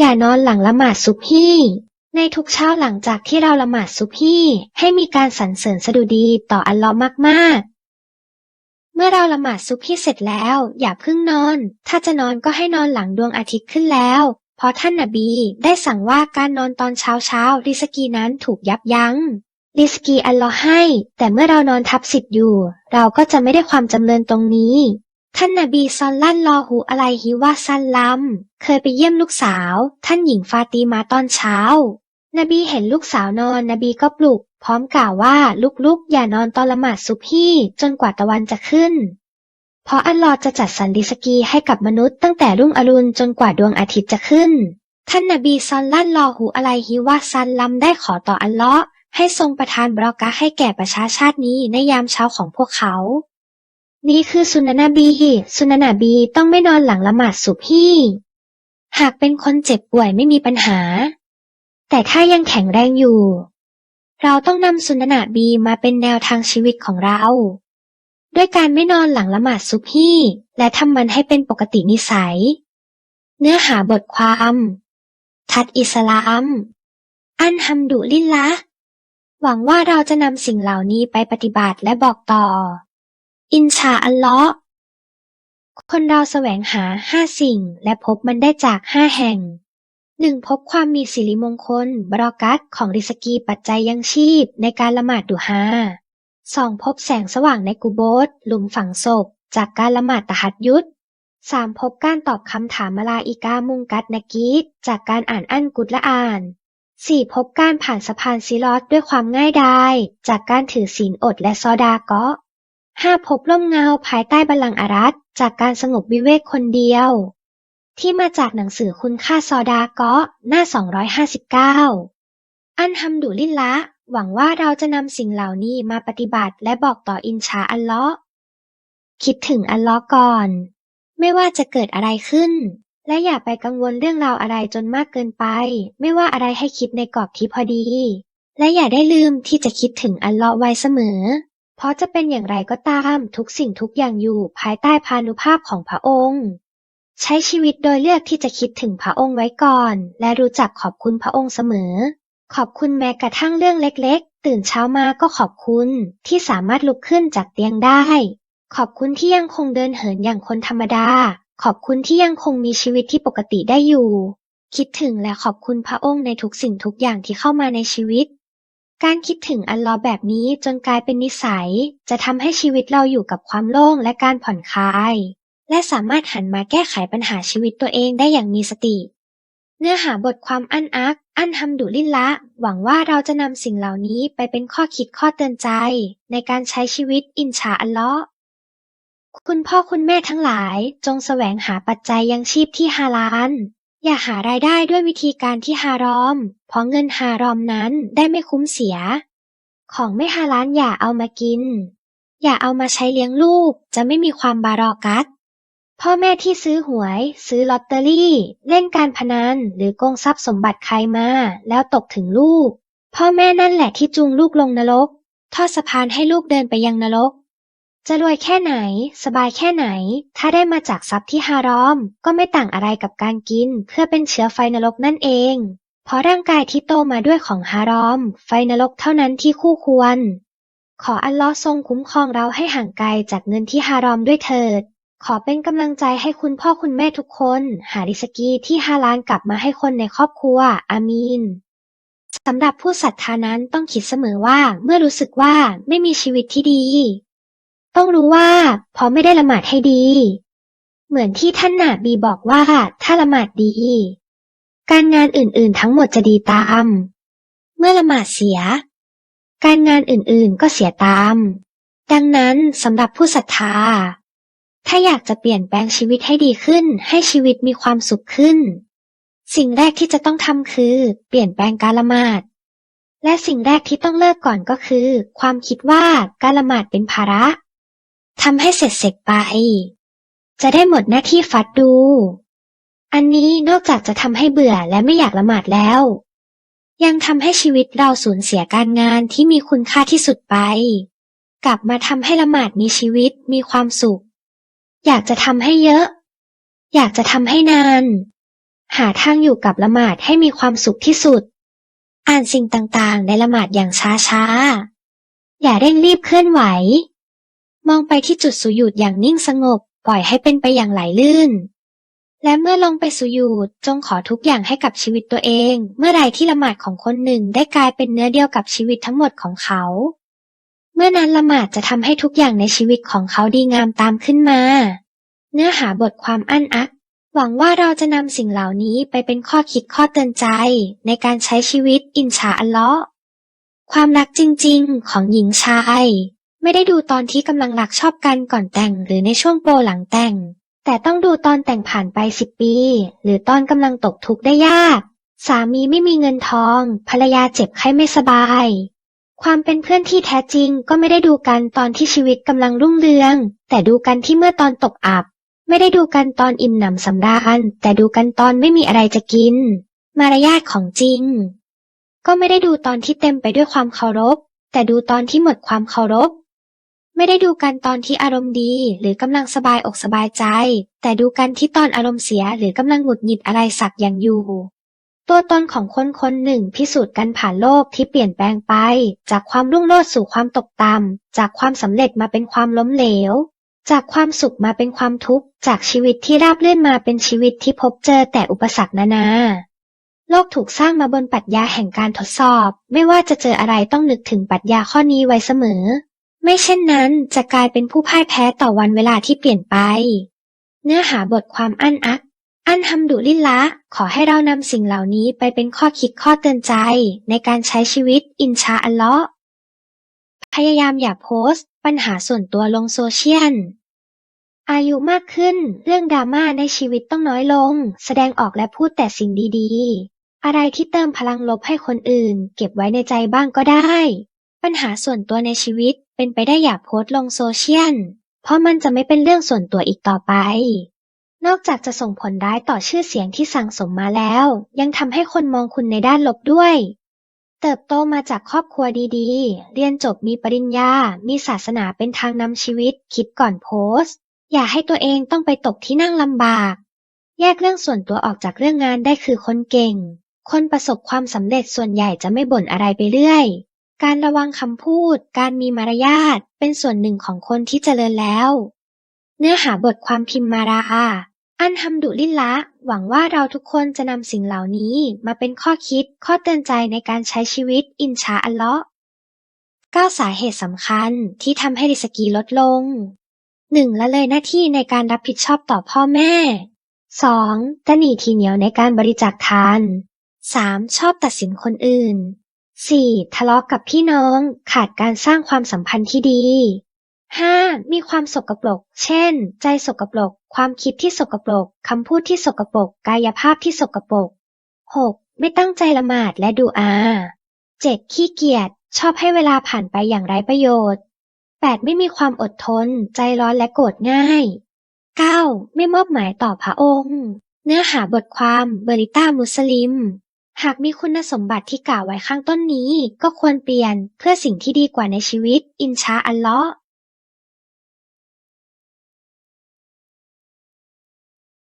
อย่านอนหลังละหมาดซุบฮี่ในทุกเช้าหลังจากที่เราละหมาดซุบฮี่ให้มีการสรรเสริญสดุดีต่ออัลลอฮ์มากๆเมื่อเราละหมาดซุบฮี่เสร็จแล้ว อย่าเพิ่งนอน ถ้าจะนอนก็ให้นอนหลังดวงอาทิตย์ขึ้นแล้ว เพราะท่านนบีได้สั่งว่าการนอนตอนเช้าเช้าริสกีนั้นถูกยับยั้งริสกีอัลลอฮ์ให้ แต่เมื่อเรานอนทับสิทธิ์อยู่ เราก็จะไม่ได้ความจำเริญตรงนี้ ท่านนบีซอลลัลลอฮุอะลัยฮิวะซัลลัม เคยไปเยี่ยมลูกสาว ท่านหญิงฟาตีมาตอนเช้า นบีเห็นลูกสาวนอน นบีก็ปลุก พร้อมกล่าวว่าลุกๆ อย่านอนตอนละหมาดซุบฮี่จนกว่าตะวันจะขึ้น เพราะอัลลอฮ์จะจัดสรรริสกีให้กับมนุษย์ตั้งแต่รุ่งอรุณจนกว่าดวงอาทิตย์จะขึ้น ท่านนบีซอลลัลลอฮุอะลัยฮิวะซัลลัมได้ขอต่ออัลลอฮ์ให้ทรงประทานบรอกะให้แก่ประชาชาตินี้ในยามเช้าของพวกเขา นี่คือสุนนะนบี สุนนะนบีต้องไม่นอนหลังละหมาดซุบฮี่หากเป็นคนเจ็บป่วยไม่มีปัญหา แต่ถ้ายังแข็งแรงอยู่ เราต้องนำสุนนะนบีมาเป็นแนวทางชีวิตของเรา ด้วยการไม่นอนหลังละหมาดซุบฮี่และทำมันให้เป็นปกตินิสัย เนื้อหาบทความ ทัดอิสลาม อันฮัมดุลิลละหวังว่าเราจะนำสิ่งเหล่านี้ไปปฏิบัติและบอกต่อ อินชาอัลลอฮ์คนเราแสวงหาห้าสิ่งและพบมันได้จากห้าแห่งหนึ่งพบความมีสิริมงคล บรอกัตของริสกีปัจจัยยังชีพในการละหมาดดุฮาสองพบแสงสว่างในกุโบสหลุมฝังศพ จากการละหมาดตะหัดยุดสามพบการตอบคำถามมาลาอิกามุงกัดนกีดจากการอ่านอั้นกุดละอ่านสี่พบการผ่านสะพานซิลอตด้วยความง่ายดาย จากการถือศีลอดและซอดาเกาะ ห้าพบร่มเงาภายใต้บัลลังก์อารัตจากการสงบวิเวกคนเดียว ที่มาจากหนังสือคุณค่าซอดาเกาะหน้า 259 อันฮัมดุลิลละห์หวังว่าเราจะนำสิ่งเหล่านี้มาปฏิบัติและบอกต่ออินชาอัลเลาะห์คิดถึงอัลเลาะห์ก่อน ไม่ว่าจะเกิดอะไรขึ้น และอย่าไปกังวลเรื่องราวอะไรจนมากเกินไป ไม่ว่าอะไรให้คิดในกรอบที่พอดี และอย่าได้ลืมที่จะคิดถึงอัลเลาะห์ไว้เสมอ เพราะจะเป็นอย่างไรก็ตาม ทุกสิ่งทุกอย่างอยู่ภายใต้พานุภาพของพระองค์ ใช้ชีวิตโดยเลือกที่จะคิดถึงพระองค์ไว้ก่อน และรู้จักขอบคุณพระองค์เสมอ ขอบคุณแม้กระทั่งเรื่องเล็กๆ ตื่นเช้ามาก็ขอบคุณ ที่สามารถลุกขึ้นจากเตียงได้ ขอบคุณที่ยังคงเดินเหินอย่างคนธรรมดา ขอบคุณที่ยังคงมีชีวิตที่ปกติได้อยู่ คิดถึงและขอบคุณพระองค์ในทุกสิ่งทุกอย่างที่เข้ามาในชีวิต การคิดถึงอัลลอฮ์แบบนี้จนกลายเป็นนิสัย จะทำให้ชีวิตเราอยู่กับความโล่งและการผ่อนคลาย และสามารถหันมาแก้ไขปัญหาชีวิตตัวเองได้อย่างมีสติ เนื้อหาบทความอันอัก อันฮัมดุลิลละ หวังว่าเราจะนำสิ่งเหล่านี้ไปเป็นข้อคิดข้อเตือนใจ ในการใช้ชีวิตอินชาอัลลอฮ์คุณพ่อคุณแม่ทั้งหลาย จงแสวงหาปัจจัยยังชีพที่ฮาลาล อย่าหารายได้ด้วยวิธีการที่ฮารอม เพราะเงินฮารอมนั้นได้ไม่คุ้มเสีย ของไม่ฮาลาลอย่าเอามากิน อย่าเอามาใช้เลี้ยงลูก จะไม่มีความบารอกัตพ่อแม่ที่ซื้อหวย ซื้อลอตเตอรี่ เล่นการพนันหรือโกงทรัพย์สมบัติใครมา แล้วตกถึงลูก พ่อแม่นั่นแหละที่จูงลูกลงนรกทอดสะพานให้ลูกเดินไปยังนรก จะรวยแค่ไหน สบายแค่ไหน ถ้าได้มาจากทรัพย์ที่ฮารอม ก็ไม่ต่างอะไรกับการกิน เพื่อเป็นเชื้อไฟนรกนั่นเอง เพราะร่างกายที่โตมาด้วยของฮารอม ไฟนรกเท่านั้นที่คู่ควร ขออัลลอฮ์ทรงคุ้มครองเราให้ห่างไกลจากเงินที่ฮารอมด้วยเถิด ขอเป็นกำลังใจให้คุณพ่อคุณแม่ทุกคน หาริสกีที่ฮาลาลกลับมาให้คนในครอบครัว อามีนสำหรับผู้ศรัทธานั้นต้องคิดเสมอว่าเมื่อรู้สึกว่าไม่มีชีวิตที่ดี ต้องรู้ว่าเพราะไม่ได้ละหมาดให้ดี เหมือนที่ท่านนาบีบอกว่าถ้าละหมาดดี การงานอื่นๆทั้งหมดจะดีตาม เมื่อละหมาดเสีย การงานอื่นๆก็เสียตาม ดังนั้นสำหรับผู้ศรัทธา ถ้าอยากจะเปลี่ยนแปลงชีวิตให้ดีขึ้น ให้ชีวิตมีความสุขขึ้น สิ่งแรกที่จะต้องทำคือ เปลี่ยนแปลงการละหมาดและสิ่งแรกที่ต้องเลิกก่อนก็คือ ความคิดว่าการละหมาดเป็นภาระ ทำให้เสร็จเสร็จไป จะได้หมดหน้าที่ฟัดดู อันนี้นอกจากจะทำให้เบื่อและไม่อยากละหมาดแล้ว ยังทำให้ชีวิตเราสูญเสียการงานที่มีคุณค่าที่สุดไป กลับมาทำให้ละหมาดมีชีวิตมีความสุข อยากจะทำให้เยอะ อยากจะทำให้นาน หาทางอยู่กับละหมาดให้มีความสุขที่สุด อ่านสิ่งต่างๆ ในละหมาดอย่างช้าๆอย่าเร่งรีบเคลื่อนไหว มองไปที่จุดสุญูดอย่างนิ่งสงบ ปล่อยให้เป็นไปอย่างไหลลื่น และเมื่อลงไปสุญูดจงขอทุกอย่างให้กับชีวิตตัวเอง เมื่อใดที่ละหมาดของคนหนึ่งได้กลายเป็นเนื้อเดียวกับชีวิตทั้งหมดของเขา เมื่อนั้นละหมาดจะทำให้ทุกอย่างในชีวิตของเขาดีงามตามขึ้นมา เนื้อหาบทความอั้นอัก หวังว่าเราจะนำสิ่งเหล่านี้ไปเป็นข้อคิดข้อเตือนใจ ในการใช้ชีวิตอินชาอัลเลาะห์ความรักจริง ๆ ของหญิงชาย ไม่ได้ดูตอนที่กำลังรักชอบกันก่อนแต่งหรือในช่วงโปรหลังแต่ง แต่ต้องดูตอนแต่งผ่านไปสิบปี หรือตอนกำลังตกทุกข์ได้ยาก สามีไม่มีเงินทอง ภรรยาเจ็บไข้ไม่สบาย ความเป็นเพื่อนที่แท้จริงก็ไม่ได้ดูกันตอนที่ชีวิตกำลังรุ่งเรือง แต่ดูกันที่เมื่อตอนตกอับ ไม่ได้ดูกันตอนอิ่มหนำสำราญแต่ดูกันตอนไม่มีอะไรจะกิน มารยาทของจริง ก็ไม่ได้ดูตอนที่เต็มไปด้วยความเคารพ แต่ดูตอนที่หมดความเคารพ ไม่ได้ดูกันตอนที่อารมณ์ดี หรือกำลังสบายอกสบายใจ แต่ดูกันที่ตอนอารมณ์เสียหรือกำลังหงุดหงิดอะไรสักอย่างอยู่ ตัวตนของคนคนหนึ่งพิสูจน์กันผ่านโลกที่เปลี่ยนแปลงไป จากความรุ่งโรจน์สู่ความตกต่ำจากความสำเร็จมาเป็นความล้มเหลว จากความสุขมาเป็นความทุกข์ จากชีวิตที่ราบรื่นมาเป็นชีวิตที่พบเจอแต่อุปสรรคนานาโลกถูกสร้างมาบนปรัชญาแห่งการทดสอบ ไม่ว่าจะเจออะไรต้องนึกถึงปรัชญาข้อนี้ไว้เสมอ ไม่เช่นนั้นจะกลายเป็นผู้พ่ายแพ้ต่อวันเวลาที่เปลี่ยนไป เนื้อหาบทความอั้นอัก อั้นฮัมดุลิลละ ขอให้เรานำสิ่งเหล่านี้ไปเป็นข้อคิดข้อเตือนใจ ในการใช้ชีวิตอินชาอัลเลาะห์พยายามอย่าโพสต์ ปัญหาส่วนตัวลงโซเชียล อายุมากขึ้น เรื่องดราม่าในชีวิตต้องน้อยลง แสดงออกและพูดแต่สิ่งดีๆ อะไรที่เติมพลังลบให้คนอื่น เก็บไว้ในใจบ้างก็ได้ ปัญหาส่วนตัวในชีวิต เป็นไปได้อย่าโพสต์ลงโซเชียล เพราะมันจะไม่เป็นเรื่องส่วนตัวอีกต่อไป นอกจากจะส่งผลร้ายต่อชื่อเสียงที่สั่งสมมาแล้ว ยังทำให้คนมองคุณในด้านลบด้วย เติบโตมาจากครอบครัวดีๆ เรียนจบมีปริญญา มีศาสนาเป็นทางนำชีวิต คิดก่อนโพสต์ อย่าให้ตัวเองต้องไปตกที่นั่งลำบาก แยกเรื่องส่วนตัวออกจากเรื่องงานได้คือคนเก่ง คนประสบความสำเร็จส่วนใหญ่จะไม่บ่นอะไรไปเรื่อย การระวังคำพูด การมีมารยาท เป็นส่วนหนึ่งของคนที่เจริญแล้ว เนื้อหาบทความพิมพ์มาราอาอันฮัมดุลิลละ หวังว่าเราทุกคนจะนำสิ่งเหล่านี้มาเป็นข้อคิด ข้อเตือนใจในการใช้ชีวิตอินชาอัลเลาะห์9สาเหตุสำคัญที่ทำให้ริสกีลดลง 1. ละเลยหน้าที่ในการรับผิดชอบต่อพ่อแม่ 2. ตะหนีทีเหนียวในการบริจาคทาน 3. ชอบตัดสินคนอื่น 4. ทะเลาะกับพี่น้อง ขาดการสร้างความสัมพันธ์ที่ดี 5. มีความสกปรก เช่น ใจสกปรก ความคิดที่สกปรก คำพูดที่สกปรก กายภาพที่สกปรก 6. ไม่ตั้งใจละหมาดและดูอา 7. ขี้เกียจ ชอบให้เวลาผ่านไปอย่างไร้ประโยชน์ 8. ไม่มีความอดทน ใจร้อนและโกรธง่าย 9. ไม่มอบหมายต่อพระองค์ เนื้อหาบทความ เบริต้ามุสลิม หากมีคุณสมบัติที่กล่าวไว้ข้างต้นนี้ ก็ควรเปลี่ยน เพื่อสิ่งที่ดีกว่าในชีวิต อินชาอัลเลาะห์